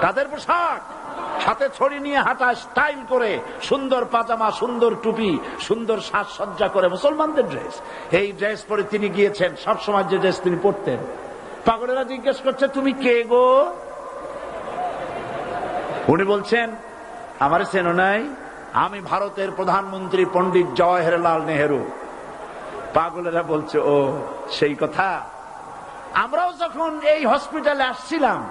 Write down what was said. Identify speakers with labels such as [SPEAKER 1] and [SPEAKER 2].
[SPEAKER 1] কাদের পোশাক। হাতে ছড়ি নিয়ে হাঁটা স্টাইল করে সুন্দর পাজামা, সুন্দর টুপি, সুন্দর সাজসজ্জা করে মুসলমানদের ড্রেস এই ড্রেস পরে তিনি গিয়েছেন, সবসময় যে ড্রেস তিনি পরতেন। পাগলেরা জিজ্ঞেস করছে, তুমি কে গো? উনি বলছেন, আমার চেনো নাই, আমি ভারতের প্রধানমন্ত্রী পণ্ডিত জওয়াহরলাল নেহেরু। পাগলেরা বলছে, ও, সেই কথা। আমরাও যখন এই হসপিটালে আসছিলাম